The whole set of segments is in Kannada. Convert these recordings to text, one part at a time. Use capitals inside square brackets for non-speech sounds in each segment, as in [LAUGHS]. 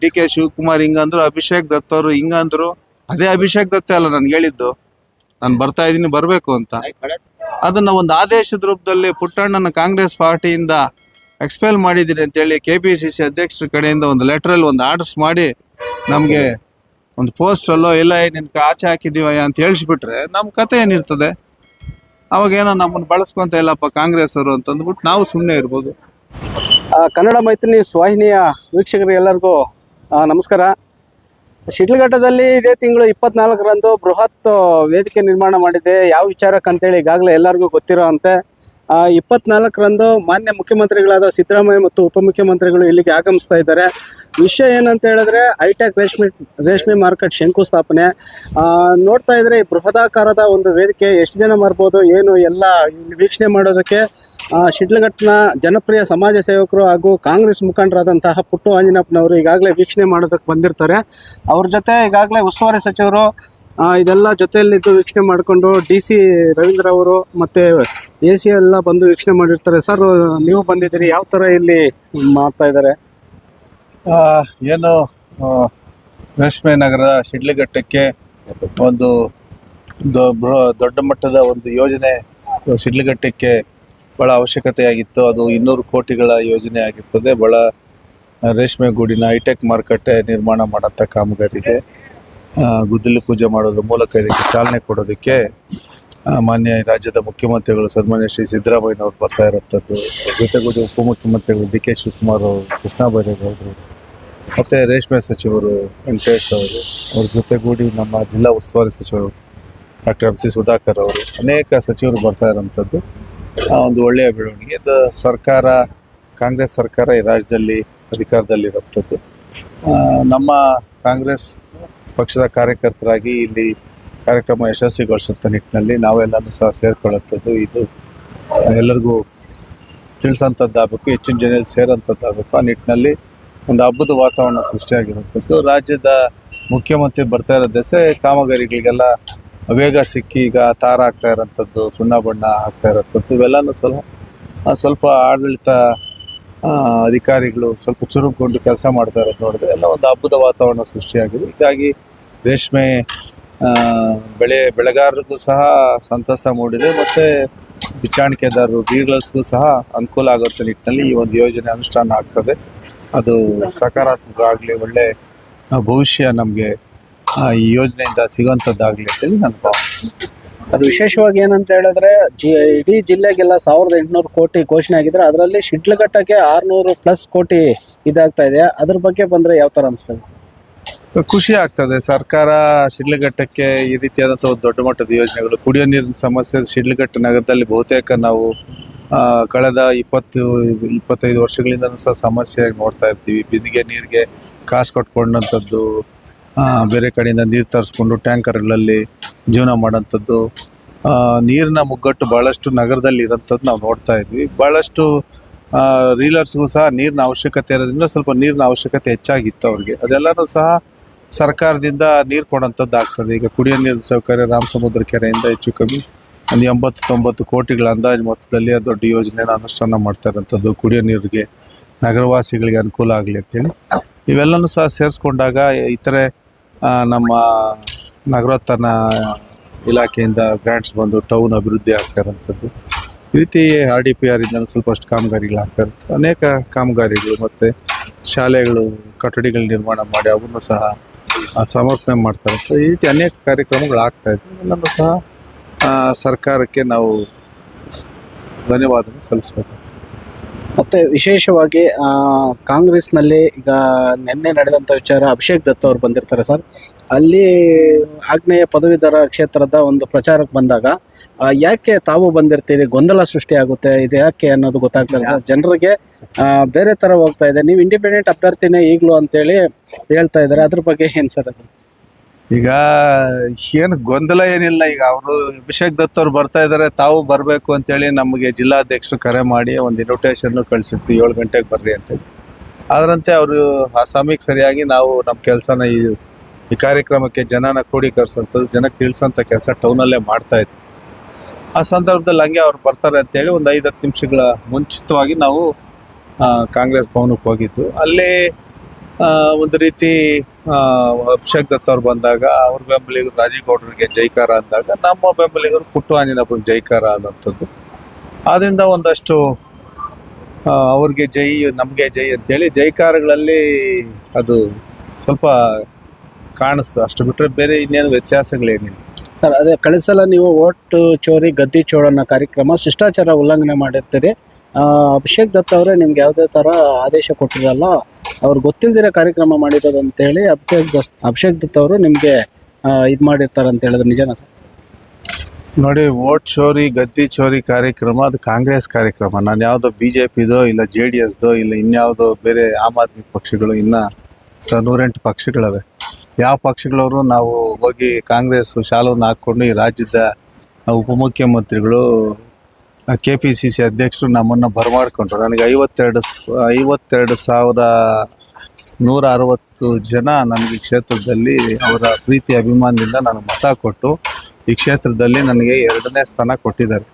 ಡಿ ಕೆ ಶಿವಕುಮಾರ್ ಹಿಂಗಂದ್ರು, ಅಭಿಷೇಕ್ ದತ್ ಅವರು ಹಿಂಗಂದ್ರು, ಅದೇ ಅಭಿಷೇಕ್ ದತ್ತ ಅಲ್ಲ ನನ್ಗೆ ಹೇಳಿದ್ದು. ನಾನು ಬರ್ತಾ ಇದ್ದೀನಿ, ಬರಬೇಕು ಅಂತ. ಅದನ್ನ ಒಂದು ಆದೇಶದ ರೂಪದಲ್ಲಿ ಪುಟ್ಟಣ್ಣನ ಕಾಂಗ್ರೆಸ್ ಪಾರ್ಟಿಯಿಂದ ಎಕ್ಸ್ಪೆಲ್ ಮಾಡಿದ್ದೀನಿ ಅಂತೇಳಿ ಕೆ ಪಿ ಸಿ ಸಿ ಅಧ್ಯಕ್ಷರ ಕಡೆಯಿಂದ ಒಂದು ಲೆಟ್ರಲ್ಲಿ ಒಂದು ಆರ್ಡರ್ಸ್ ಮಾಡಿ ನಮಗೆ ಒಂದು ಪೋಸ್ಟಲ್ಲೋ ಇಲ್ಲ ನಿನ್ ಆಚೆ ಹಾಕಿದೀವಯ್ಯ ಅಂತ ಹೇಳಿಸ್ಬಿಟ್ರೆ ನಮ್ಮ ಕತೆ ಏನಿರ್ತದೆ? ಅವಾಗೇನೋ ನಮ್ಮನ್ನು ಬಳಸ್ಕೊಂತ ಇಲ್ಲಪ್ಪ ಕಾಂಗ್ರೆಸ್ ಅವರು ಅಂತಂದ್ಬಿಟ್ಟು ನಾವು ಸುಮ್ಮನೆ ಇರ್ಬೋದು. ಕನ್ನಡ ಮೈತ್ರಿ ಸ್ವಾಹಿನಿಯ ವಾಹಿನಿಯ ವೀಕ್ಷಕರಿಗೆಲ್ಲರಿಗೂ ನಮಸ್ಕಾರ. ಶಿಡ್ಲಘಟ್ಟದಲ್ಲಿ ಇದೇ ತಿಂಗಳು ಇಪ್ಪತ್ನಾಲ್ಕರಂದು ಬೃಹತ್ ವೇದಿಕೆ ನಿರ್ಮಾಣ ಮಾಡಿದೆ. ಯಾವ ವಿಚಾರಕ್ಕೆ ಅಂತೇಳಿ ಈಗಾಗಲೇ ಎಲ್ಲರಿಗೂ ಗೊತ್ತಿರೋ ಅಂತೆ ಇಪ್ಪತ್ನಾಲ್ಕರಂದು ಮಾನ್ಯ ಮುಖ್ಯಮಂತ್ರಿಗಳಾದ ಸಿದ್ದರಾಮಯ್ಯ ಮತ್ತು ಉಪಮುಖ್ಯಮಂತ್ರಿಗಳು ಇಲ್ಲಿಗೆ ಆಗಮಿಸ್ತಾ ಇದ್ದಾರೆ. ವಿಷಯ ಏನಂತ ಹೇಳಿದ್ರೆ, ಹೈಟೆಕ್ ರೇಷ್ಮೆ ರೇಷ್ಮೆ ಮಾರ್ಕೆಟ್ ಶಂಕುಸ್ಥಾಪನೆ ನೋಡ್ತಾ ಇದ್ರೆ ಈ ಬೃಹದಾಕಾರದ ಒಂದು ವೇದಿಕೆ, ಎಷ್ಟು ಜನ ಮಾಡ್ಬೋದು, ಏನು ಎಲ್ಲ ವೀಕ್ಷಣೆ ಮಾಡೋದಕ್ಕೆ ಶಿಡ್ಲಘಟ್ಟನ ಜನಪ್ರಿಯ ಸಮಾಜ ಸೇವಕರು ಹಾಗೂ ಕಾಂಗ್ರೆಸ್ ಮುಖಂಡರಾದಂತಹ ಪುಟ್ಟು ಆಂಜನಪ್ಪನವರು ಈಗಾಗಲೇ ವೀಕ್ಷಣೆ ಮಾಡೋದಕ್ಕೆ ಬಂದಿರ್ತಾರೆ. ಅವ್ರ ಜೊತೆ ಈಗಾಗಲೇ ಉಸ್ತುವಾರಿ ಸಚಿವರು ಇದೆಲ್ಲ ಜೊತೆಯಲ್ಲಿದ್ದು ವೀಕ್ಷಣೆ ಮಾಡಿಕೊಂಡು ಡಿ ಸಿ ರವೀಂದ್ರ ಅವರು ಮತ್ತೆ ಎ ಸಿ ಎಲ್ಲ ಬಂದು ವೀಕ್ಷಣೆ ಮಾಡಿರ್ತಾರೆ. ಸರ್, ನೀವು ಬಂದಿದ್ದೀರಿ. ಯಾವ ಥರ ಇಲ್ಲಿ ಮಾಡ್ತಾ ಇದ್ದಾರೆ? ಏನು ರೇಷ್ಮೆ ನಗರದ ಶಿಡ್ಲಘಟ್ಟಕ್ಕೆ ಒಂದು ದೊಡ್ಡ ಮಟ್ಟದ ಒಂದು ಯೋಜನೆ ಶಿಡ್ಲಘಟ್ಟಕ್ಕೆ ಬಹಳ ಅವಶ್ಯಕತೆಯಾಗಿತ್ತು. ಅದು ಇನ್ನೂರು ಕೋಟಿಗಳ ಯೋಜನೆ ಆಗಿರ್ತದೆ. ಭಾಳ ರೇಷ್ಮೆ ಗೂಡಿನ ಹೈಟೆಕ್ ಮಾರುಕಟ್ಟೆ ನಿರ್ಮಾಣ ಮಾಡೋಂಥ ಕಾಮಗಾರಿಗೆ ಗುದ್ದಲಿ ಪೂಜೆ ಮಾಡೋದ್ರ ಮೂಲಕ ಇದಕ್ಕೆ ಚಾಲನೆ ಕೊಡೋದಕ್ಕೆ ಮಾನ್ಯ ರಾಜ್ಯದ ಮುಖ್ಯಮಂತ್ರಿಗಳು ಸನ್ಮಾನ್ಯ ಶ್ರೀ ಸಿದ್ದರಾಮಯ್ಯನವರು ಬರ್ತಾ ಇರೋಂಥದ್ದು. ಜೊತೆಗೂಡಿ ಉಪಮುಖ್ಯಮಂತ್ರಿಗಳು ಡಿ ಕೆ ಶಿವಕುಮಾರ್ ಅವರು ಕೃಷ್ಣ ಬೈರೇಗೌಡರು ಮತ್ತು ರೇಷ್ಮೆ ಸಚಿವರು ವೆಂಕಟೇಶ್ ಅವರು, ಅವ್ರ ಜೊತೆಗೂಡಿ ನಮ್ಮ ಜಿಲ್ಲಾ ಉಸ್ತುವಾರಿ ಸಚಿವರು ಡಾಕ್ಟರ್ ಎಂ ಸಿ ಸುಧಾಕರ್ ಅವರು, ಅನೇಕ ಸಚಿವರು ಬರ್ತಾ ಇರೋಂಥದ್ದು. ಒಂದು ಒಳ್ಳೆಯ ಬೆಳವಣಿಗೆ. ಇದು ಸರ್ಕಾರ ಕಾಂಗ್ರೆಸ್ ಸರ್ಕಾರ ಈ ರಾಜ್ಯದಲ್ಲಿ ಅಧಿಕಾರದಲ್ಲಿರುವಂಥದ್ದು. ಆ, ನಮ್ಮ ಕಾಂಗ್ರೆಸ್ ಪಕ್ಷದ ಕಾರ್ಯಕರ್ತರಾಗಿ ಇಲ್ಲಿ ಕಾರ್ಯಕ್ರಮ ಯಶಸ್ವಿಗೊಳಿಸುತ್ತ ನಿಟ್ಟಿನಲ್ಲಿ ನಾವೆಲ್ಲರೂ ಸಹ ಸೇರ್ಕೊಳ್ಳುವಂಥದ್ದು ಇದು. ಎಲ್ಲರಿಗೂ ತಿಳಿಸೋಂಥದ್ದಾಗಬೇಕು ಹೆಚ್ಚಿನ ಜನ ಸೇರೋಂಥದ್ದಾಗಬೇಕು. ಆ ನಿಟ್ಟಿನಲ್ಲಿ ಒಂದು ಹಬ್ಬದ ವಾತಾವರಣ ಸೃಷ್ಟಿಯಾಗಿರುವಂಥದ್ದು. ರಾಜ್ಯದ ಮುಖ್ಯಮಂತ್ರಿ ಬರ್ತಾ ಇರೋ ದೆಸೆ ಕಾಮಗಾರಿಗಳಿಗೆಲ್ಲ ವೇಗ ಸಿಕ್ಕಿ ಈಗ ತಾರ ಆಗ್ತಾ ಇರೋಂಥದ್ದು, ಸುಣ್ಣ ಬಣ್ಣ ಆಗ್ತಾ ಇರೋಂಥದ್ದು, ಇವೆಲ್ಲನೂ ಸ್ವಲ್ಪ ಸ್ವಲ್ಪ ಆಡಳಿತ ಅಧಿಕಾರಿಗಳು ಸ್ವಲ್ಪ ಚುರುಕುಗೊಂಡು ಕೆಲಸ ಮಾಡ್ತಾ ಇರೋದು ನೋಡಿದ್ರೆ ಎಲ್ಲ ಒಂದು ಹಬ್ಬದ ವಾತಾವರಣ ಸೃಷ್ಟಿಯಾಗಿದೆ. ಹೀಗಾಗಿ ರೇಷ್ಮೆ ಬೆಳೆ, ಬೆಳೆಗಾರರಿಗೂ ಸಹ ಸಂತಸ ಮೂಡಿದೆ ಮತ್ತು ಬಿಚ್ಚಾಣಿಕೆದಾರರು ಡೀಲರ್ಸ್ಗೂ ಸಹ ಅನುಕೂಲ ಆಗುತ್ತೆ ನಿಟ್ಟಿನಲ್ಲಿ ಈ ಒಂದು ಯೋಜನೆ ಅನುಷ್ಠಾನ ಆಗ್ತದೆ. ಅದು ಸಕಾರಾತ್ಮಕ ಆಗಲಿ, ಒಳ್ಳೆ ಭವಿಷ್ಯ ನಮಗೆ ಈ ಯೋಜನೆಯಿಂದ ಸಿಗುವಂಥದ್ದಾಗಲಿ ಅಂತೇಳಿ ನನ್ನ ಭಾವನೆ ಅದು ವಿಶೇಷವಾಗಿ ಏನಂತ ಹೇಳಿದ್ರೆ ಜಿ ಇಡೀ ಜಿಲ್ಲೆಗೆಲ್ಲ ಸಾವಿರದ ಎಂಟುನೂರು ಕೋಟಿ ಘೋಷಣೆ ಆಗಿದ್ರೆ ಅದರಲ್ಲಿ ಶಿಡ್ಲಘಟ್ಟಕ್ಕೆ ಆರುನೂರು ಪ್ಲಸ್ ಕೋಟಿ ಇದಾಗ್ತಾ ಇದೆ. ಅದ್ರ ಬಗ್ಗೆ ಬಂದರೆ ಯಾವ ಥರ ಅನಿಸ್ತದೆ? ಖುಷಿ ಆಗ್ತದೆ. ಸರ್ಕಾರ ಶಿಡ್ಲಘಟ್ಟಕ್ಕೆ ಈ ರೀತಿಯಾದಂಥ ಒಂದು ದೊಡ್ಡ ಮಟ್ಟದ ಯೋಜನೆಗಳು ಕುಡಿಯೋ ನೀರಿನ ಸಮಸ್ಯೆ ಶಿಡ್ಲಘಟ್ಟ ನಗರದಲ್ಲಿ ಬಹುತೇಕ ನಾವು ಆ, ಕಳೆದ ಇಪ್ಪತ್ತು ಇಪ್ಪತ್ತೈದು ವರ್ಷಗಳಿಂದನೂ ಸಹ ಸಮಸ್ಯೆಯಾಗಿ ನೋಡ್ತಾ ಇರ್ತೀವಿ. ಬಿದಿಗೆ ನೀರಿಗೆ ಕಾಸು ಕೊಟ್ಕೊಂಡಂಥದ್ದು ಬೇರೆ ಕಡೆಯಿಂದ ನೀರು ತರಿಸ್ಕೊಂಡು ಟ್ಯಾಂಕರ್ಗಳಲ್ಲಿ ಜೀವನ ಮಾಡೋಂಥದ್ದು ನೀರಿನ ಮುಗ್ಗಟ್ಟು ಭಾಳಷ್ಟು ನಗರದಲ್ಲಿ ಇರೋಂಥದ್ದು ನಾವು ನೋಡ್ತಾ ಇದ್ವಿ. ಭಾಳಷ್ಟು ರೀಲರ್ಸ್ಗೂ ಸಹ ನೀರಿನ ಅವಶ್ಯಕತೆ ಇರೋದ್ರಿಂದ ಸ್ವಲ್ಪ ನೀರಿನ ಅವಶ್ಯಕತೆ ಹೆಚ್ಚಾಗಿತ್ತು ಅವ್ರಿಗೆ. ಅದೆಲ್ಲನೂ ಸಹ ಸರ್ಕಾರದಿಂದ ನೀರು ಕೊಡೋಂಥದ್ದು ಆಗ್ತದೆ ಈಗ ಕುಡಿಯೋ ನೀರಿನ ಸೌಕರ್ಯ ರಾಮಸಮುದ್ರ ಕೆರೆಯಿಂದ ಹೆಚ್ಚು ಕಮ್ಮಿ ಒಂದು ಎಂಬತ್ತು ತೊಂಬತ್ತು ಕೋಟಿಗಳ ಅಂದಾಜು ಮೊತ್ತದಲ್ಲಿ ದೊಡ್ಡ ಯೋಜನೆಯನ್ನು ಅನುಷ್ಠಾನ ಮಾಡ್ತಾ ಇರೋಂಥದ್ದು ಕುಡಿಯೋ ನೀರಿಗೆ ನಗರವಾಸಿಗಳಿಗೆ ಅನುಕೂಲ ಆಗಲಿ ಅಂತೇಳಿ. ಇವೆಲ್ಲನೂ ಸಹ ಸೇರಿಸ್ಕೊಂಡಾಗ ಇತರೆ ನಮ್ಮ ನಗರೋತ್ಥಾನ ಇಲಾಖೆಯಿಂದ ಗ್ರ್ಯಾಂಟ್ಸ್ ಬಂದು ಟೌನ್ ಅಭಿವೃದ್ಧಿ ಆಗ್ತಾ ಇರೋಂಥದ್ದು. ಈ ರೀತಿ ಆರ್ ಡಿ ಪಿ ಆರ್ ಇಂದ ಸ್ವಲ್ಪ ಅಷ್ಟು ಕಾಮಗಾರಿಗಳು ಆಗ್ತಾ ಅನೇಕ ಕಾಮಗಾರಿಗಳು ಮತ್ತು ಶಾಲೆಗಳು, ಕಟ್ಟಡಿಗಳ ನಿರ್ಮಾಣ ಮಾಡಿ ಅವನ್ನು ಸಹ ಸಮರ್ಪಣೆ ಮಾಡ್ತಾ ಇರುತ್ತೆ. ಈ ರೀತಿ ಅನೇಕ ಕಾರ್ಯಕ್ರಮಗಳು ಆಗ್ತಾ ಇದೆ ಎಲ್ಲನೂ ಸಹ ಸರ್ಕಾರಕ್ಕೆ ನಾವು ಧನ್ಯವಾದ ಸಲ್ಲಿಸಬೇಕಾಗ್ತದೆ ಮತ್ತೆ ವಿಶೇಷವಾಗಿ ಕಾಂಗ್ರೆಸ್ನಲ್ಲಿ ಈಗ ನಿನ್ನೆ ನಡೆದಂಥ ವಿಚಾರ ಅಭಿಷೇಕ್ ದತ್ ಅವರು ಬಂದಿರ್ತಾರೆ ಸರ್. ಅಲ್ಲಿ ಆಗ್ನೇಯ ಪದವೀಧರ ಕ್ಷೇತ್ರದ ಒಂದು ಪ್ರಚಾರಕ್ಕೆ ಬಂದಾಗ ಯಾಕೆ ತಾವು ಬಂದಿರ್ತೀರಿ, ಗೊಂದಲ ಸೃಷ್ಟಿ ಆಗುತ್ತೆ, ಇದು ಯಾಕೆ ಅನ್ನೋದು ಗೊತ್ತಾಗ್ತದೆ ಸರ್. ಜನರಿಗೆ ಬೇರೆ ಥರ ಹೋಗ್ತಾ ಇದೆ. ನೀವು ಇಂಡಿಪೆಂಡೆಂಟ್ ಅಭ್ಯರ್ಥಿನೇ ಈಗಲೂ ಅಂತೇಳಿ ಹೇಳ್ತಾ ಇದ್ದಾರೆ. ಅದ್ರ ಬಗ್ಗೆ ಏನು ಸರ್ ಅದು? ಈಗ ಏನು ಗೊಂದಲ ಏನಿಲ್ಲ. ಈಗ ಅವರು ಅಭಿಷೇಕ್ ದತ್ ಅವ್ರು ಬರ್ತಾ ಇದ್ದಾರೆ ತಾವು ಬರಬೇಕು ಅಂತೇಳಿ ನಮಗೆ ಜಿಲ್ಲಾಧ್ಯಕ್ಷರು ಕರೆ ಮಾಡಿ ಒಂದು ಇನ್ವಿಟೇಷನ್ನು ಕಳಿಸಿರ್ತೀವಿ, ಏಳು ಗಂಟೆಗೆ ಬರ್ರಿ ಅಂತೇಳಿ. ಅದರಂತೆ ಅವರು ಆ ಸಮಯಕ್ಕೆ ಸರಿಯಾಗಿ ನಾವು ನಮ್ಮ ಕೆಲಸನ ಈ ಈ ಕಾರ್ಯಕ್ರಮಕ್ಕೆ ಜನನ ಕ್ರೋಢೀಕರಿಸೋಂಥದ್ದು ಜನಕ್ಕೆ ತಿಳಿಸೋಂಥ ಕೆಲಸ ಟೌನಲ್ಲೇ ಮಾಡ್ತಾ ಇದ್ವಿ. ಆ ಸಂದರ್ಭದಲ್ಲಿ ಹಂಗೆ ಅವ್ರು ಬರ್ತಾರೆ ಅಂತೇಳಿ ಒಂದು ಐದು ಹತ್ತು ನಿಮಿಷಗಳ ಮುಂಚಿತವಾಗಿ ನಾವು ಕಾಂಗ್ರೆಸ್ ಭವನಕ್ಕೆ ಹೋಗಿದ್ದು. ಅಲ್ಲಿ ಒಂದು ರೀತಿ ಅಭಿಷೇಕ್ ದತ್ ಅವ್ರು ಬಂದಾಗ ಅವ್ರ ಬೆಂಬಲಿಗರು ರಾಜೀಗೌಡರಿಗೆ ಜೈಕಾರ ಅಂದಾಗ ನಮ್ಮ ಬೆಂಬಲಿಗರು ಪುಟ್ಟು ಆಂಜನಪ್ಪನ ಜೈಕಾರ ಅನ್ನೋಂಥದ್ದು ಆದ್ರಿಂದ ಒಂದಷ್ಟು ಅವ್ರಿಗೆ ಜೈ, ನಮಗೆ ಜೈ ಅಂತೇಳಿ ಜೈಕಾರಗಳಲ್ಲಿ ಅದು ಸ್ವಲ್ಪ ಕಾಣಿಸ್ತು ಅಷ್ಟು ಬಿಟ್ಟರೆ ಬೇರೆ ಇನ್ನೇನು ವ್ಯತ್ಯಾಸಗಳೇನಿಲ್ಲ. ಸರ್, ಅದೇ ಕಳಿಸಲ ಸಲ ನೀವು ಓಟ್ ಚೋರಿ, ಗದ್ದಿ ಚೋಳನ್ನ ಕಾರ್ಯಕ್ರಮ ಶಿಷ್ಟಾಚಾರ ಉಲ್ಲಂಘನೆ ಮಾಡಿರ್ತೀರಿ. ಅಭಿಷೇಕ್ ದತ್ ಅವರೇ ನಿಮ್ಗೆ ಯಾವುದೇ ಥರ ಆದೇಶ ಕೊಟ್ಟಿರಲ್ಲ, ಅವ್ರು ಗೊತ್ತಿಲ್ದಿರೋ ಕಾರ್ಯಕ್ರಮ ಮಾಡಿರೋದು ಅಂತೇಳಿ ಅಭಿಷೇಕ್ ದತ್ ಅಭಿಷೇಕ್ ದತ್ ಅವರು ನಿಮಗೆ ಇದು ಮಾಡಿರ್ತಾರೆ ಅಂತ ಹೇಳಿದ್ರೆ ನಿಜನಾ ಸರ್? ನೋಡಿ, ಓಟ್ ಚೋರಿ, ಗದ್ದಿ ಚೋರಿ ಕಾರ್ಯಕ್ರಮ ಅದು ಕಾಂಗ್ರೆಸ್ ಕಾರ್ಯಕ್ರಮ. ನಾನು ಯಾವುದೋ ಬಿ ಜೆ ಪಿದೋ ಇಲ್ಲ ಜೆ ಡಿ ಎಸ್ದೋ ಇಲ್ಲ ಇನ್ಯಾವುದೋ ಬೇರೆ ಆಮ್ ಆದ್ಮಿ ಪಕ್ಷಗಳು ಇನ್ನ ಸ ನೂರೆಂಟು ಪಕ್ಷಗಳವೆ. ಯಾವ ಪಕ್ಷಗಳವರು ನಾವು ಹೋಗಿ ಕಾಂಗ್ರೆಸ್ ಶಾಲವನ್ನು ಹಾಕ್ಕೊಂಡು ಈ ರಾಜ್ಯದ ಉಪಮುಖ್ಯಮಂತ್ರಿಗಳು ಕೆ ಪಿ ಸಿ ಸಿ ಅಧ್ಯಕ್ಷರು ನಮ್ಮನ್ನು ಬರಮಾಡ್ಕೊಂಡ್ರು. ನನಗೆ ಐವತ್ತೆರಡು ಐವತ್ತೆರಡು ಸಾವಿರ ನೂರ ಅರವತ್ತು ಜನ ನನಗೆ ಕ್ಷೇತ್ರದಲ್ಲಿ ಅವರ ಪ್ರೀತಿ, ಅಭಿಮಾನದಿಂದ ನನಗೆ ಮತ ಕೊಟ್ಟು ಈ ಕ್ಷೇತ್ರದಲ್ಲಿ ನನಗೆ ಎರಡನೇ ಸ್ಥಾನ ಕೊಟ್ಟಿದ್ದಾರೆ.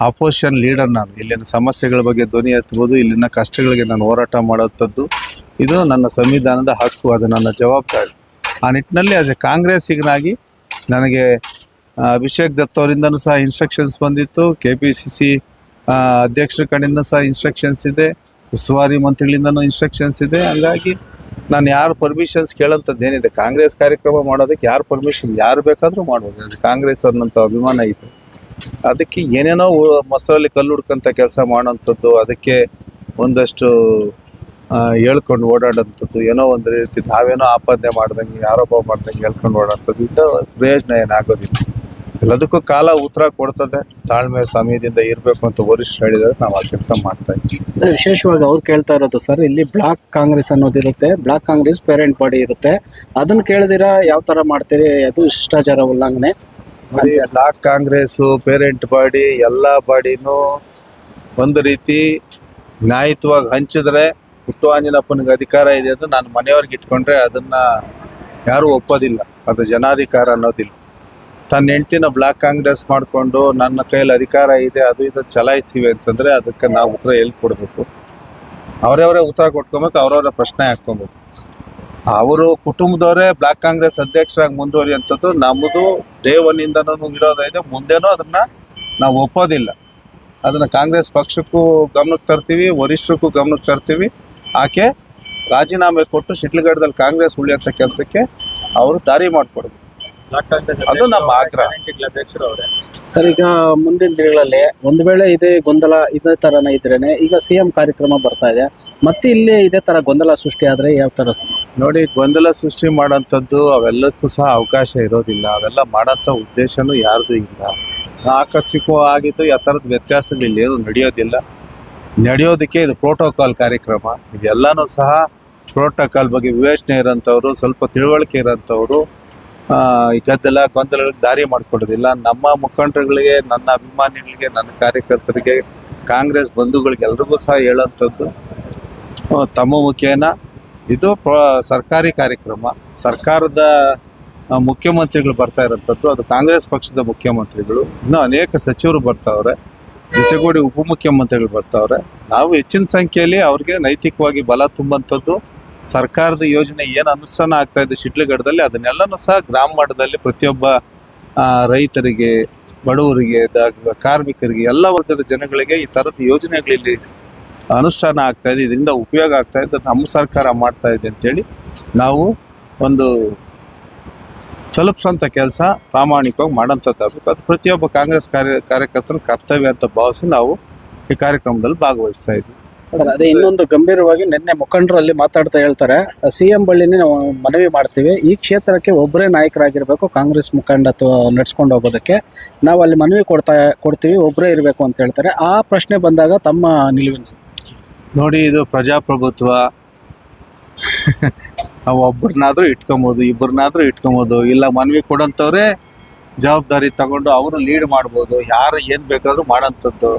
ಅಪೋಸಿಷನ್ ಲೀಡರ್ ನಾನು. ಇಲ್ಲಿನ ಸಮಸ್ಯೆಗಳ ಬಗ್ಗೆ ಧ್ವನಿ ಎತ್ತಬಹುದು ಇಲ್ಲಿನ ಕಷ್ಟಗಳಿಗೆ ನಾನು ಹೋರಾಟ ಮಾಡುವಂಥದ್ದು. ಇದು ನನ್ನ ಸಂವಿಧಾನದ ಹಕ್ಕು, ಅದು ನನ್ನ ಜವಾಬ್ದಾರಿ. ಆ ನಿಟ್ಟಿನಲ್ಲಿ ಆಸ್ ಎ ಕಾಂಗ್ರೆಸ್ಸಿಗನಾಗಿ ನನಗೆ ಅಭಿಷೇಕ್ ದತ್ ಅವರಿಂದನೂ ಸಹ ಇನ್ಸ್ಟ್ರಕ್ಷನ್ಸ್ ಬಂದಿತ್ತು. ಕೆ ಪಿ ಸಿ ಸಿ ಅಧ್ಯಕ್ಷರ ಕಡೆಯಿಂದ ಸಹ ಇನ್ಸ್ಟ್ರಕ್ಷನ್ಸ್ ಇದೆ. ಉಸ್ತುವಾರಿ ಮಂತ್ರಿಗಳಿಂದನೂ ಇನ್ಸ್ಟ್ರಕ್ಷನ್ಸ್ ಇದೆ. ಹಂಗಾಗಿ ನಾನು ಯಾರು ಪರ್ಮಿಷನ್ಸ್ ಕೇಳೋಂಥದ್ದು ಏನಿದೆ ಕಾಂಗ್ರೆಸ್ ಕಾರ್ಯಕ್ರಮ ಮಾಡೋದಕ್ಕೆ ಯಾರು ಪರ್ಮಿಷನ್ ಯಾರು ಬೇಕಾದರೂ ಮಾಡ್ಬೋದು. ಅದು ಕಾಂಗ್ರೆಸ್ ಅನ್ನೋಂಥ ಅಭಿಮಾನ ಇದೆ ಅದಕ್ಕೆ ಏನೇನೋ ಮೊಸರಲ್ಲಿ ಕಲ್ಲು ಹುಡ್ಕಂಥ ಕೆಲಸ ಮಾಡೋಂಥದ್ದು ಅದಕ್ಕೆ ಒಂದಷ್ಟು ಹೇಳ್ಕೊಂಡು ಓಡಾಡೋಂಥದ್ದು ಏನೋ ಒಂದು ರೀತಿ ನಾವೇನೋ ಆಪಾದನೆ ಮಾಡ್ದಂಗೆ ಆರೋಪ ಮಾಡ್ದಂಗೆ ಹೇಳ್ಕೊಂಡು ಓಡಾಡ್ತದ್ದು ಇಂಥ ಪ್ರಯೋಜನ ಏನಾಗೋದಿಲ್ಲ. ಎಲ್ಲದಕ್ಕೂ ಕಾಲ ಉತ್ತರ ಕೊಡ್ತದೆ. ತಾಳ್ಮೆ ಸಮಯದಿಂದ ಇರಬೇಕು ಅಂತ ವರಿಷ್ಠ ಹೇಳಿದರೆ ನಾವು ಆ ಕೆಲಸ ಮಾಡ್ತಾ ಇದ್ದೀವಿ. ವಿಶೇಷವಾಗಿ ಅವ್ರು ಕೇಳ್ತಾ ಇರೋದು ಸರ್ ಇಲ್ಲಿ ಬ್ಲಾಕ್ ಕಾಂಗ್ರೆಸ್ ಅನ್ನೋದಿರುತ್ತೆ ಬ್ಲಾಕ್ ಕಾಂಗ್ರೆಸ್ ಪೇರೆಂಟ್ ಬಾಡಿ ಇರುತ್ತೆ. ಅದನ್ನ ಕೇಳಿದಿರಾ? ಯಾವ ತರ ಮಾಡ್ತೀರಿ? ಅದು ಶಿಷ್ಟಾಚಾರ ಉಲ್ಲಂಘನೆ. ಬ್ಲಾಕ್ ಕಾಂಗ್ರೆಸ್ಸು ಪೇರೆಂಟ್ ಬಾಡಿ ಎಲ್ಲ ಬಾಡಿನೂ ಒಂದು ರೀತಿ ನ್ಯಾಯಯುತವಾಗಿ ಹಂಚಿದ್ರೆ ಪುಟ್ಟು ಆಂಜನಪ್ಪನಿಗೆ ಅಧಿಕಾರ ಇದೆ ಅಂತ ನಾನು ಮನೆಯವ್ರಿಗೆ ಇಟ್ಕೊಂಡ್ರೆ ಅದನ್ನ ಯಾರೂ ಒಪ್ಪೋದಿಲ್ಲ. ಅದು ಜನಾಧಿಕಾರ ಅನ್ನೋದಿಲ್ಲ. ತನ್ನ ಹೆಂಡ್ತಿನ ಬ್ಲಾಕ್ ಕಾಂಗ್ರೆಸ್ ಮಾಡಿಕೊಂಡು ನನ್ನ ಕೈಯಲ್ಲಿ ಅಧಿಕಾರ ಇದೆ, ಅದು ಇದು ಚಲಾಯಿಸಿವೆ ಅಂತಂದ್ರೆ ಅದಕ್ಕೆ ನಾವು ಉತ್ತರ ಎಲ್ಲಿ ಕೊಡಬೇಕು ಅವರವರೇ ಉತ್ತರ ಕೊಟ್ಕೊಬೇಕು, ಅವರವರ ಪ್ರಶ್ನೆ ಹಾಕ್ಕೊಬೇಕು. ಅವರು ಕುಟುಂಬದವರೇ ಬ್ಲಾಕ್ ಕಾಂಗ್ರೆಸ್ ಅಧ್ಯಕ್ಷರಾಗಿ ಮುಂದುವರಿಯುವಂಥದ್ದು ನಮ್ಮದು ಡೇ ಒನ್ನಿಂದನೂ ವಿರೋಧ ಇದೆ. ಮುಂದೆನೂ ಅದನ್ನ ನಾವು ಒಪ್ಪೋದಿಲ್ಲ. ಅದನ್ನ ಕಾಂಗ್ರೆಸ್ ಪಕ್ಷಕ್ಕೂ ಗಮನಕ್ಕೆ ತರ್ತೀವಿ, ವರಿಷ್ಠಕ್ಕೂ ಗಮನಕ್ಕೆ ತರ್ತೀವಿ. ಆಕೆ ರಾಜೀನಾಮೆ ಕೊಟ್ಟು ಶಿಡ್ಲಘಟ್ಟದಲ್ಲಿ ಕಾಂಗ್ರೆಸ್ ಉಳಿಯತ್ತ ಕೆಲಸಕ್ಕೆ ಅವರು ದಾರಿ ಮಾಡಿಕೊಡ್ಬೇಕು ಅದು ನಮ್ಮ ಆಗ್ರಹ. ಸರ್ ಈಗ ಮುಂದಿನ ದಿನಗಳಲ್ಲಿ ಒಂದು ವೇಳೆ ಇದೇ ಗೊಂದಲ ಇದೇ ತರನೇ ಇದ್ರೇನೆ ಈಗ ಸಿ ಎಂ ಕಾರ್ಯಕ್ರಮ ಬರ್ತಾ ಇದೆ. ಮತ್ತೆ ಇಲ್ಲಿ ಇದೇ ತರ ಗೊಂದಲ ಸೃಷ್ಟಿ ಆದ್ರೆ ಯಾವ ತರ ನೋಡಿ ಗೊಂದಲ ಸೃಷ್ಟಿ ಮಾಡೋಂಥದ್ದು ಅವೆಲ್ಲಕ್ಕೂ ಸಹ ಅವಕಾಶ ಇರೋದಿಲ್ಲ. ಅವೆಲ್ಲ ಮಾಡೋಂಥ ಉದ್ದೇಶನೂ ಯಾರ್ದು ಇಲ್ಲ. ಆಕಸ್ಮಿಕವಾಗಿದ್ದು ಯಾವ ಥರದ ವ್ಯತ್ಯಾಸಗಳು ಇಲ್ಲೇನು ನಡೆಯೋದಿಲ್ಲ. ನಡೆಯೋದಕ್ಕೆ ಇದು ಪ್ರೋಟೋಕಾಲ್ ಕಾರ್ಯಕ್ರಮ. ಇದೆಲ್ಲನೂ ಸಹ ಪ್ರೋಟೋಕಾಲ್ ಬಗ್ಗೆ ವಿವೇಚನೆ ಇರೋಂಥವ್ರು, ಸ್ವಲ್ಪ ತಿಳುವಳಿಕೆ ಇರೋಂಥವ್ರು ಈ ಗದ್ದಲ, ಗೊಂದಲಗಳಿಗೆ ದಾರಿ ಮಾಡಿಕೊಡೋದಿಲ್ಲ ನಮ್ಮ ಮುಖಂಡರುಗಳಿಗೆ, ನನ್ನ ಅಭಿಮಾನಿಗಳಿಗೆ, ನನ್ನ ಕಾರ್ಯಕರ್ತರಿಗೆ, ಕಾಂಗ್ರೆಸ್ ಬಂಧುಗಳಿಗೆ ಎಲ್ರಿಗೂ ಸಹ ಹೇಳೋಂಥದ್ದು ತಮ್ಮ ಮುಖೇನ ಇದು ಪ್ರ, ಸರ್ಕಾರಿ ಕಾರ್ಯಕ್ರಮ. ಸರ್ಕಾರದ ಮುಖ್ಯಮಂತ್ರಿಗಳು ಬರ್ತಾ ಇರೋಂಥದ್ದು, ಅದು ಕಾಂಗ್ರೆಸ್ ಪಕ್ಷದ ಮುಖ್ಯಮಂತ್ರಿಗಳು. ಇನ್ನೂ ಅನೇಕ ಸಚಿವರು ಬರ್ತಾವ್ರೆ. ಜೊತೆಗೂಡಿ ಉಪಮುಖ್ಯಮಂತ್ರಿಗಳು ಬರ್ತಾವ್ರೆ. ನಾವು ಹೆಚ್ಚಿನ ಸಂಖ್ಯೆಯಲ್ಲಿ ಅವ್ರಿಗೆ ನೈತಿಕವಾಗಿ ಬಲ ತುಂಬಂಥದ್ದು, ಸರ್ಕಾರದ ಯೋಜನೆ ಏನು ಅನುಷ್ಠಾನ ಆಗ್ತಾ ಇದೆ ಶಿಡ್ಲಘಟ್ಟದಲ್ಲಿ ಅದನ್ನೆಲ್ಲನೂ ಸಹ ಗ್ರಾಮ ಮಟ್ಟದಲ್ಲಿ ಪ್ರತಿಯೊಬ್ಬ ರೈತರಿಗೆ, ಬಡವರಿಗೆ ಕಾರ್ಮಿಕರಿಗೆ, ಎಲ್ಲ ವರ್ಗದ ಜನಗಳಿಗೆ ಈ ಥರದ ಯೋಜನೆಗಳಿಲ್ಲಿ ಅನುಷ್ಠಾನ ಆಗ್ತಾ ಇದೆ. ಇದರಿಂದ ಉಪಯೋಗ ಆಗ್ತಾ ಇದೆ. ನಮ್ಮ ಸರ್ಕಾರ ಮಾಡ್ತಾ ಇದೆ ಅಂತೇಳಿ ನಾವು ಒಂದು ತಲುಪಿಸೋಂಥ ಕೆಲಸ ಪ್ರಾಮಾಣಿಕವಾಗಿ ಮಾಡೋಂಥದ್ದು ಆಗ್ಬೇಕು. ಅದು ಪ್ರತಿಯೊಬ್ಬ ಕಾಂಗ್ರೆಸ್ ಕಾರ್ಯ ಕಾರ್ಯಕರ್ತನ ಕರ್ತವ್ಯ ಅಂತ ಭಾವಿಸಿ ನಾವು ಈ ಕಾರ್ಯಕ್ರಮದಲ್ಲಿ ಭಾಗವಹಿಸ್ತಾ ಇದ್ವಿ. ಸರ್ ಅದೇ ಇನ್ನೊಂದು ಗಂಭೀರವಾಗಿ ನಿನ್ನೆ ಮುಖಂಡರಲ್ಲಿ ಮಾತಾಡ್ತಾ ಹೇಳ್ತಾರೆ ಸಿ ಎಂ ಬಳ್ಳಿನೇ ನಾವು ಮನವಿ ಮಾಡ್ತೀವಿ ಈ ಕ್ಷೇತ್ರಕ್ಕೆ ಒಬ್ಬರೇ ನಾಯಕರಾಗಿರಬೇಕು ಕಾಂಗ್ರೆಸ್ ಮುಖಂಡತ್ವ ನಡ್ಸ್ಕೊಂಡು ಹೋಗೋದಕ್ಕೆ. ನಾವು ಅಲ್ಲಿ ಮನವಿ ಕೊಡ್ತಾ ಕೊಡ್ತೀವಿ ಒಬ್ಬರೇ ಇರಬೇಕು ಅಂತ ಹೇಳ್ತಾರೆ. ಆ ಪ್ರಶ್ನೆ ಬಂದಾಗ ತಮ್ಮ ನಿಲುವಿನ ನೋಡಿ ಇದು ಪ್ರಜಾಪ್ರಭುತ್ವ [LAUGHS] ನಾವು ಒಬ್ಬರನ್ನಾದ್ರೂ ಇಟ್ಕೊಬೋದು ಇಬ್ಬರನ್ನಾದ್ರೂ ಇಟ್ಕೊಬೋದು, ಇಲ್ಲ ಮನವಿ ಕೊಡೋಂಥವ್ರೆ ಜವಾಬ್ದಾರಿ ತಗೊಂಡು ಅವರು ಲೀಡ್ ಮಾಡ್ಬೋದು, ಯಾರು ಏನು ಬೇಕಾದರೂ ಮಾಡೋಂಥದ್ದು.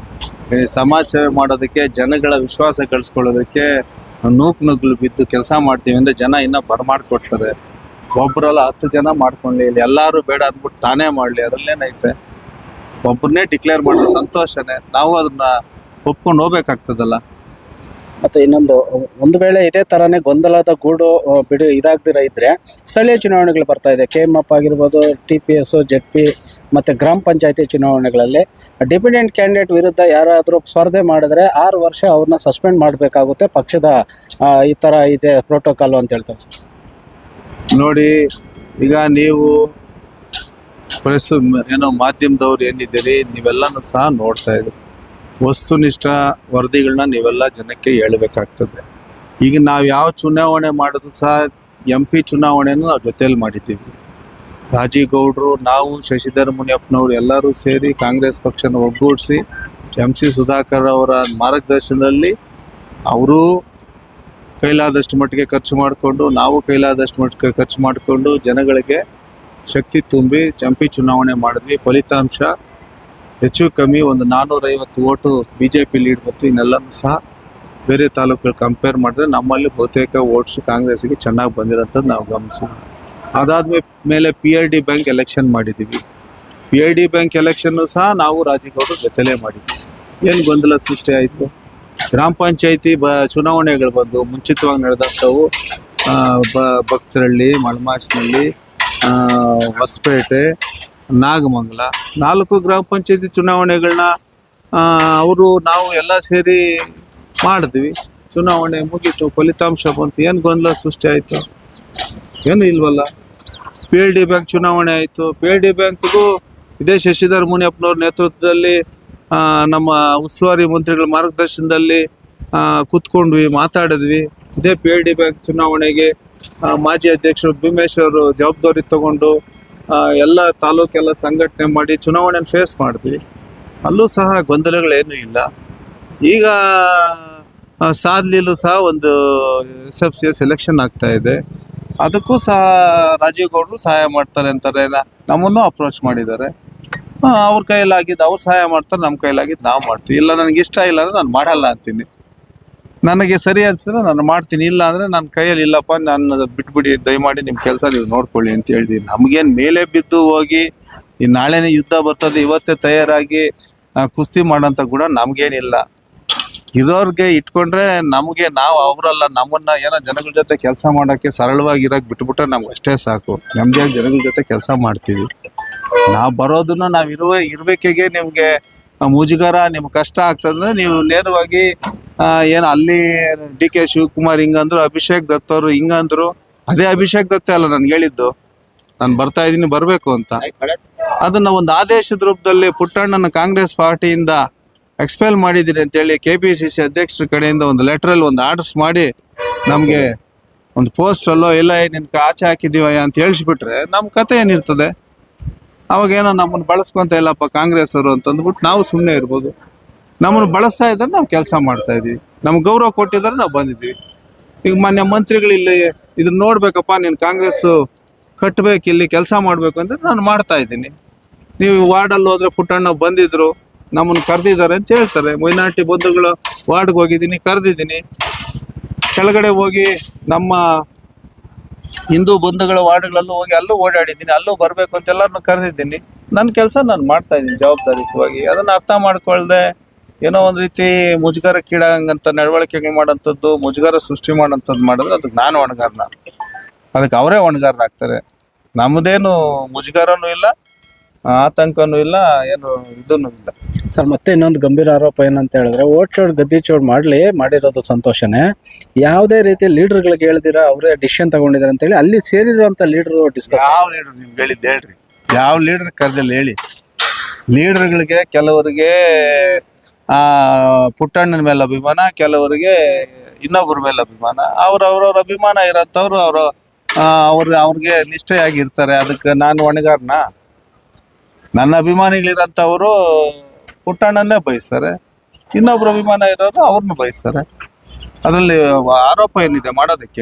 ಸಮಾಜ ಸೇವೆ ಮಾಡೋದಕ್ಕೆ, ಜನಗಳ ವಿಶ್ವಾಸ ಕಳಿಸ್ಕೊಳ್ಳೋದಕ್ಕೆ ನೂಕು ನುಗ್ಲು ಬಿದ್ದು ಕೆಲಸ ಮಾಡ್ತೀವಿ ಅಂದರೆ ಜನ ಇನ್ನೂ ಬರಮಾಡ್ಕೊಡ್ತಾರೆ ಒಬ್ಬರಲ್ಲ ಹತ್ತು ಜನ ಮಾಡ್ಕೊಳ್ಳಿ, ಇಲ್ಲಿ ಎಲ್ಲರೂ ಬೇಡ ಅಂದ್ಬಿಟ್ಟು ತಾನೇ ಮಾಡಲಿ ಅದರಲ್ಲೇನೈತೆ ಒಬ್ಬರನ್ನೇ ಡಿಕ್ಲೇರ್ ಮಾಡಿದ್ರೆ ಸಂತೋಷನೇ, ನಾವು ಅದನ್ನ ಒಪ್ಕೊಂಡು ಹೋಗ್ಬೇಕಾಗ್ತದಲ್ಲ. ಮತ್ತೆ ಇನ್ನೊಂದು, ಒಂದು ವೇಳೆ ಇದೇ ಥರನೇ ಗೊಂದಲದ ಗೂಡು ಬಿಡು ಇದಾಗ್ದಿರ ಇದ್ದರೆ ಸ್ಥಳೀಯ ಚುನಾವಣೆಗಳು ಬರ್ತಾ ಇದೆ. ಕೆ ಎಂ ಎಫ್ ಆಗಿರ್ಬೋದು T P S Z P ಮತ್ತು ಗ್ರಾಮ ಪಂಚಾಯತಿ ಚುನಾವಣೆಗಳಲ್ಲಿ ಡಿಪೆಂಡೆಂಟ್ ಕ್ಯಾಂಡಿಡೇಟ್ ವಿರುದ್ಧ ಯಾರಾದರೂ ಸ್ಪರ್ಧೆ ಮಾಡಿದ್ರೆ ಆರು ವರ್ಷ ಅವ್ರನ್ನ ಸಸ್ಪೆಂಡ್ ಮಾಡಬೇಕಾಗುತ್ತೆ. ಪಕ್ಷದ ಈ ಥರ ಇದೆ ಪ್ರೋಟೋಕಾಲು ಅಂತ ಹೇಳ್ತಾರೆ ನೋಡಿ, ಈಗ ನೀವು ಪ್ರೆಸ್ ಏನೋ ಮಾಧ್ಯಮದವ್ರು ಏನಿದ್ದೀರಿ, ನೀವೆಲ್ಲನೂ ಸಹ ನೋಡ್ತಾ ಇದ್ದೀರಿ. ವಸ್ತುನಿಷ್ಠ ವರದಿಗಳನ್ನ ನೀವೆಲ್ಲ ಜನಕ್ಕೆ ಹೇಳಬೇಕಾಗ್ತದೆ. ಈಗ ನಾವು ಯಾವ ಚುನಾವಣೆ ಮಾಡಿದ್ರು ಸಹ ಎಂ ಪಿ ಚುನಾವಣೆನೂ ನಾವು ಜೊತೆಯಲ್ಲಿ ಮಾಡಿದ್ದೀವಿ. ರಾಜೀವ್ ಗೌಡ್ರು ನಾವು, ಶಶಿಧರ್ ಮುನಿಯಪ್ಪನವರು ಎಲ್ಲರೂ ಸೇರಿ ಕಾಂಗ್ರೆಸ್ ಪಕ್ಷನ ಒಗ್ಗೂಡಿಸಿ ಎಂ ಸಿ ಸುಧಾಕರ್ ಅವರ ಮಾರ್ಗದರ್ಶನದಲ್ಲಿ ಅವರು ಕೈಲಾದಷ್ಟು ಮಟ್ಟಿಗೆ ಖರ್ಚು ಮಾಡಿಕೊಂಡು, ನಾವು ಕೈಲಾದಷ್ಟು ಮಟ್ಟಿಗೆ ಖರ್ಚು ಮಾಡಿಕೊಂಡು ಜನಗಳಿಗೆ ಶಕ್ತಿ ತುಂಬಿ ಚಂಪಿ ಚುನಾವಣೆ ಮಾಡಿದ್ವಿ. ಫಲಿತಾಂಶ ಹೆಚ್ಚು ಕಮ್ಮಿ ಒಂದು ನಾನ್ನೂರೈವತ್ತು vote B J P lead ಬಂತು. ಇನ್ನೆಲ್ಲನೂ ಸಹ ಬೇರೆ ತಾಲೂಕುಗಳು ಕಂಪೇರ್ ಮಾಡಿದ್ರೆ ನಮ್ಮಲ್ಲಿ ಬಹುತೇಕ ಓಟ್ಸ್ ಕಾಂಗ್ರೆಸ್ಗೆ ಚೆನ್ನಾಗಿ ಬಂದಿರೋಂಥದ್ದು ನಾವು ಗಮನಿಸಿದ್ವಿ ಅದಾದ ಮೇಲೆ P L D bank election ಮಾಡಿದ್ದೀವಿ. ಪಿ ಎಲ್ ಡಿ ಬ್ಯಾಂಕ್ ಎಲೆಕ್ಷನ್ನು ಸಹ ನಾವು ರಾಜೀಗೌಡರು ಜೊತೆಲೇ ಮಾಡಿದ್ವಿ. ಏನು ಗೊಂದಲ ಸೃಷ್ಟಿ ಆಯಿತು? ಗ್ರಾಮ ಪಂಚಾಯಿತಿ ಬ ಚುನಾವಣೆಗಳು ಬಂದು ಮುಂಚಿತವಾಗಿ ನಡೆದಂಥವು ಬ ಭಕ್ತರಳ್ಳಿ ಮಳಮಾಚ್ನಳ್ಳಿ ಆ, ಹೊಸಪೇಟೆ ನಾಗಮಂಗಲ. ನಾಲ್ಕು ಗ್ರಾಮ ಪಂಚಾಯತಿ ಚುನಾವಣೆಗಳನ್ನ ಅವರು ನಾವು ಎಲ್ಲ ಸೇರಿ ಮಾಡಿದ್ವಿ. ಚುನಾವಣೆ ಮುಗೀತು, ಫಲಿತಾಂಶ ಬಂತು. ಏನು ಗೊಂದಲ ಸೃಷ್ಟಿ ಆಯಿತು? ಏನು ಇಲ್ವಲ್ಲ. ಪಿ ಎಲ್ ಡಿ ಬ್ಯಾಂಕ್ ಚುನಾವಣೆ ಆಯಿತು. ಪಿ ಎಲ್ ಡಿ ಬ್ಯಾಂಕ್ಗೂ ಇದೇ ಶಶಿಧರ್ ಮುನಿಯಪ್ಪನವ್ರ ನೇತೃತ್ವದಲ್ಲಿ ನಮ್ಮ ಉಸ್ತುವಾರಿ ಮಂತ್ರಿಗಳ ಮಾರ್ಗದರ್ಶನದಲ್ಲಿ ಕೂತ್ಕೊಂಡ್ವಿ, ಮಾತಾಡಿದ್ವಿ. ಇದೇ ಪಿ ಎಲ್ ಡಿ ಬ್ಯಾಂಕ್ ಚುನಾವಣೆಗೆ ಮಾಜಿ ಅಧ್ಯಕ್ಷರು ಭೀಮೇಶ್ವರು ಜವಾಬ್ದಾರಿ ತಗೊಂಡು ಎಲ್ಲ ತಾಲೂಕೆಲ್ಲ ಸಂಘಟನೆ ಮಾಡಿ ಚುನಾವಣೆಯನ್ನು ಫೇಸ್ ಮಾಡಿದ್ವಿ ಅಲ್ಲೂ ಸಹ ಗೊಂದಲಗಳೇನೂ ಇಲ್ಲ. ಈಗ ಆ, ಸಹ ಒಂದು S F C S election ಆಗ್ತಾ ಇದೆ. ಅದಕ್ಕೂ ಸಹ ರಾಜೀವ್ ಗೌಡರು ಸಹಾಯ ಮಾಡ್ತಾರೆ ಅಂತಾರೆ. ನಮ್ಮನ್ನು ಅಪ್ರೋಚ್ ಮಾಡಿದ್ದಾರೆ. ಅವ್ರ ಕೈಯಲ್ಲಾಗಿದ್ದು ಅವ್ರು ಸಹಾಯ ಮಾಡ್ತಾರೆ ನಮ್ಮ ಕೈಯಲ್ಲಾಗಿದ್ದು ನಾವು ಮಾಡ್ತೀವಿ. ಇಲ್ಲ ನನಗೆ ಇಷ್ಟ ಇಲ್ಲ ಅಂದ್ರೆ ನಾನು ಮಾಡಲ್ಲ ಅಂತೀನಿ. ನನಗೆ ಸರಿ ಅನ್ಸಿದ್ರೆ ನಾನು ಮಾಡ್ತೀನಿ. ಇಲ್ಲ ಅಂದ್ರೆ ನನ್ನ ಕೈಯಲ್ಲಿ ಇಲ್ಲಪ್ಪ ನಾನು ಬಿಟ್ಬಿಡಿ, ದಯಮಾಡಿ ನಿಮ್ಮ ಕೆಲಸ ನೀವು ನೋಡ್ಕೊಳ್ಳಿ ಅಂತ ಹೇಳ್ತೀನಿ ನಮಗೇನು ಮೇಲೆ ಬಿದ್ದು ಹೋಗಿ, ಈ ನಾಳೆನೇ ಯುದ್ಧ ಬರ್ತದೆ, ಇವತ್ತೇ ತಯಾರಾಗಿ ಕುಸ್ತಿ ಮಾಡೋಂಥ ಗುಣ ನಮಗೇನಿಲ್ಲ. ಇರೋರ್ಗೆ ಇಟ್ಕೊಂಡ್ರೆ ನಮಗೆ ನಾವು ಅವರಲ್ಲ, ನಮ್ಮನ್ನ ಏನೋ ಜನಗಳ ಜೊತೆ ಕೆಲಸ ಮಾಡೋಕ್ಕೆ ಸರಳವಾಗಿ ಇರಕ್ಕೆ ಬಿಟ್ಬಿಟ್ರೆ ನಮ್ಗೆ ಅಷ್ಟೇ ಸಾಕು. ನಮ್ದೇ ಜನಗಳ ಜೊತೆ ಕೆಲಸ ಮಾಡ್ತೀವಿ. ನಾವು ಬರೋದನ್ನ ನಾವು ಇರುವ ಇರ್ಬೇಕಿಗೆ ನಿಮಗೆ ಮುಜುಗರ, ನಿಮ್ಗೆ ಕಷ್ಟ ಆಗ್ತದಂದ್ರೆ ನೀವು ನೇರವಾಗಿ ಏನು ಅಲ್ಲಿ ಡಿ ಕೆ ಶಿವಕುಮಾರ್ ಹಿಂಗಂದ್ರು, ಅಭಿಷೇಕ್ ದತ್ ಅವರು ಹಿಂಗಂದ್ರು, ಅದೇ ಅಭಿಷೇಕ್ ದತ್ತೆ ಅಲ್ಲ ನನ್ಗೆ ಹೇಳಿದ್ದು. ನಾನು ಬರ್ತಾ ಇದ್ದೀನಿ, ಬರಬೇಕು ಅಂತ. ಅದನ್ನ ಒಂದು ಆದೇಶದ ರೂಪದಲ್ಲಿ ಪುಟ್ಟಣ್ಣನ ಕಾಂಗ್ರೆಸ್ ಪಾರ್ಟಿಯಿಂದ ಎಕ್ಸ್ಪೆಲ್ ಮಾಡಿದ್ದೀರಿ ಅಂತೇಳಿ ಕೆ ಪಿ ಸಿ ಸಿ ಅಧ್ಯಕ್ಷರ ಕಡೆಯಿಂದ ಒಂದು ಲೆಟ್ರಲ್ಲಿ ಒಂದು ಆರ್ಡರ್ಸ್ ಮಾಡಿ ನಮಗೆ ಒಂದು ಪೋಸ್ಟಲ್ಲೋ ಇಲ್ಲ ನಿನ್ಗೆ ಆಚೆ ಹಾಕಿದ್ದೀವಯ್ಯ ಅಂತ ಹೇಳಿಸ್ಬಿಟ್ರೆ ನಮ್ಮ ಕತೆ ಏನಿರ್ತದೆ? ಅವಾಗೇನೋ ನಮ್ಮನ್ನು ಬಳಸ್ಕೊಂತ ಇಲ್ಲಪ್ಪ ಕಾಂಗ್ರೆಸ್ ಅವರು ಅಂತಂದ್ಬಿಟ್ಟು ನಾವು ಸುಮ್ಮನೆ ಇರ್ಬೋದು. ನಮ್ಮನ್ನು ಬಳಸ್ತಾ ಇದ್ದಾರೆ, ನಾವು ಕೆಲಸ ಮಾಡ್ತಾ ಇದೀವಿ. ನಮ್ಗೆ ಗೌರವ ಕೊಟ್ಟಿದ್ದಾರೆ, ನಾವು ಬಂದಿದ್ದೀವಿ. ಈಗ ಮಾನ್ಯ ಮಂತ್ರಿಗಳು ಇಲ್ಲಿ ಇದನ್ನ ನೋಡ್ಬೇಕಪ್ಪ, ನೀನು ಕಾಂಗ್ರೆಸ್ ಕಟ್ಟಬೇಕು ಇಲ್ಲಿ ಕೆಲಸ ಮಾಡಬೇಕು ಅಂದ್ರೆ ನಾನು ಮಾಡ್ತಾ ಇದ್ದೀನಿ. ನೀವು ವಾರ್ಡಲ್ಲಿ ಹೋದ್ರೆ ಪುಟ್ಟಣ್ಣ ಬಂದಿದ್ರು, ನಮ್ಮನ್ನು ಕರೆದಿದ್ದಾರೆ ಅಂತ ಹೇಳ್ತಾರೆ. ಮೈನಾರಿಟಿ ಬಂಧುಗಳು ವಾರ್ಡ್ಗೆ ಹೋಗಿದ್ದೀನಿ, ಕರೆದಿದ್ದೀನಿ. ಕೆಳಗಡೆ ಹೋಗಿ ನಮ್ಮ ಹಿಂದೂ ಬಂಧುಗಳ ವಾರ್ಡ್ಗಳಲ್ಲೂ ಹೋಗಿ ಅಲ್ಲೂ ಓಡಾಡಿದ್ದೀನಿ, ಅಲ್ಲೂ ಬರಬೇಕು ಅಂತ ಎಲ್ಲರನ್ನು ಕರೆದಿದ್ದೀನಿ. ನನ್ನ ಕೆಲಸ ನಾನು ಮಾಡ್ತಾ ಇದ್ದೀನಿ, ಜವಾಬ್ದಾರಿಯುತವಾಗಿ. ಅದನ್ನು ಅರ್ಥ ಮಾಡ್ಕೊಳ್ದೆ ಏನೋ ಒಂದು ರೀತಿ ಮುಜುಗರಕ್ಕೀಡಾಗಂತ ನಡವಳಿಕೆಗಳು ಮಾಡೋಂಥದ್ದು ಮುಜುಗರ ಸೃಷ್ಟಿ ಮಾಡೋಂಥದ್ದು ಮಾಡಿದ್ರೆ ಅದಕ್ಕೆ ನಾನು ಹೊಣೆಗಾರನ ಅದಕ್ಕೆ ಅವರೇ ಹೊಣೆಗಾರರಾಗ್ತಾರೆ ನಮ್ಮದೇನು ಮುಜುಗರನೂ ಇಲ್ಲ ಆತಂಕನೂ ಇಲ್ಲ ಏನು ಇದೂ ಇಲ್ಲ. ಸರ್ ಮತ್ತೆ ಇನ್ನೊಂದು ಗಂಭೀರ ಆರೋಪ ಏನಂತ ಹೇಳಿದ್ರೆ ಓಟ್ ಚೋಡ್ ಗದ್ದಿ ಚೋಡ್ ಮಾಡ್ಲಿ ಮಾಡಿರೋದು ಸಂತೋಷನೇ. ಯಾವುದೇ ರೀತಿ ಲೀಡರ್ಗಳಿಗೆ ಹೇಳ್ದಿರ ಅವರೇ ಡಿಸಿಷನ್ ತಗೊಂಡಿದ್ದಾರೆ ಅಂತೇಳಿ ಅಲ್ಲಿ ಸೇರಿರುವಂಥ ಲೀಡರ್ ಡಿಸ್ಕಸ್ ಯಾವ ಲೀಡರ್ ನಿಮ್ಗೆ ಹೇಳಿದ್ದು ಹೇಳ್ರಿ. ಯಾವ ಲೀಡರ್ ಕರೆದಿಲ್ಲ ಹೇಳಿ. ಲೀಡರ್ಗಳಿಗೆ ಕೆಲವರಿಗೆ ಆ, ಪುಟ್ಟಣ್ಣನ ಮೇಲೆ ಅಭಿಮಾನ, ಕೆಲವರಿಗೆ ಇನ್ನೊಬ್ಬರ ಮೇಲೆ ಅಭಿಮಾನ. ಅವ್ರ ಅವ್ರವ್ರ ಅಭಿಮಾನ ಇರತ್ತವ್ರು, ಅವರು ಅವ್ರ, ಅವ್ರಿಗೆ ನಿಷ್ಠೆಯಾಗಿರ್ತಾರೆ. ಅದಕ್ಕೆ ನಾನು ಹೊಣೆಗಾರನ. ನನ್ನ ಅಭಿಮಾನಿಗಳಿರೋಂಥವ್ರು ಪುಟ್ಟಣ್ಣನ್ನೇ ಬಯಸ್ತಾರೆ. ಇನ್ನೊಬ್ರು ಅಭಿಮಾನ ಇರೋರು ಅವ್ರನ್ನ ಬಯಸ್ತಾರೆ. ಅದರಲ್ಲಿ ಆರೋಪ ಏನಿದೆ ಮಾಡೋದಕ್ಕೆ?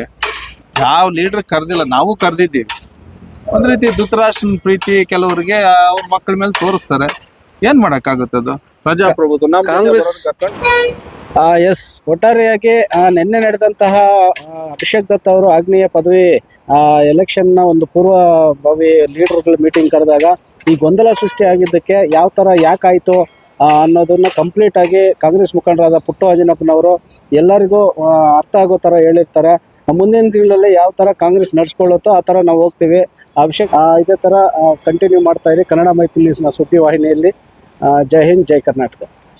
ಯಾವ ಲೀಡರ್ ಕರೆದಿಲ್ಲ, ನಾವು ಕರೆದಿದ್ದೀವಿ. ಒಂದ್ ರೀತಿ ಧೃತರಾಷ್ಟ್ರನ ಪ್ರೀತಿ ಕೆಲವರಿಗೆ ಅವ್ರ ಮಕ್ಕಳ ಮೇಲೆ ತೋರಿಸ್ತಾರೆ. ಏನ್ ಮಾಡಕ್ಕಾಗುತ್ತೆ ಅದು? ಪ್ರಜಾಪ್ರಭುತ್ವ ನಮ್ಮ ಕಾಂಗ್ರೆಸ್- ಎಸ್ ಒಟ್ಟಾರೆಯಾಗಿ ಆ, ನಿನ್ನೆ ನಡೆದಂತಹ ಆ, ಅಭಿಷೇಕ್ ದತ್ ಅವರು ಆಗ್ನೇಯ ಪದವಿ ಎಲೆಕ್ಷನ್ನ ಒಂದು ಪೂರ್ವಭಾವಿ ಲೀಡರ್ಗಳ ಮೀಟಿಂಗ್ ಕರೆದಾಗ ಈ ಗೊಂದಲ ಸೃಷ್ಟಿ ಆಗಿದ್ದಕ್ಕೆ ಯಾವ ಥರ ಯಾಕಾಯಿತು ಅನ್ನೋದನ್ನ ಕಂಪ್ಲೀಟಾಗಿ ಕಾಂಗ್ರೆಸ್ ಮುಖಂಡರಾದ ಪುಟ್ಟು ಅಂಜನಪ್ಪನವರು ಎಲ್ಲರಿಗೂ ಅರ್ಥ ಆಗೋ ಥರ ಹೇಳಿರ್ತಾರೆ. ಮುಂದಿನ ತಿಂಗಳಲ್ಲಿ ಯಾವ ಥರ ಕಾಂಗ್ರೆಸ್ ನಡ್ಸ್ಕೊಳ್ಳುತ್ತೋ ಆ ಥರ ನಾವು ಹೋಗ್ತೀವಿ. ಅಭಿಷೇಕ್ ಆ, ಇದೇ ಥರ ಕಂಟಿನ್ಯೂ ಮಾಡ್ತಾ ಇರಿ. ಕನ್ನಡ ಮೈತ್ರಿ ನ್ಯೂಸ್ನ ಸುದ್ದಿ ವಾಹಿನಿಯಲ್ಲಿ ಆ, ಜೈ ಹಿಂದ್ ಜೈ ಕರ್ನಾಟಕ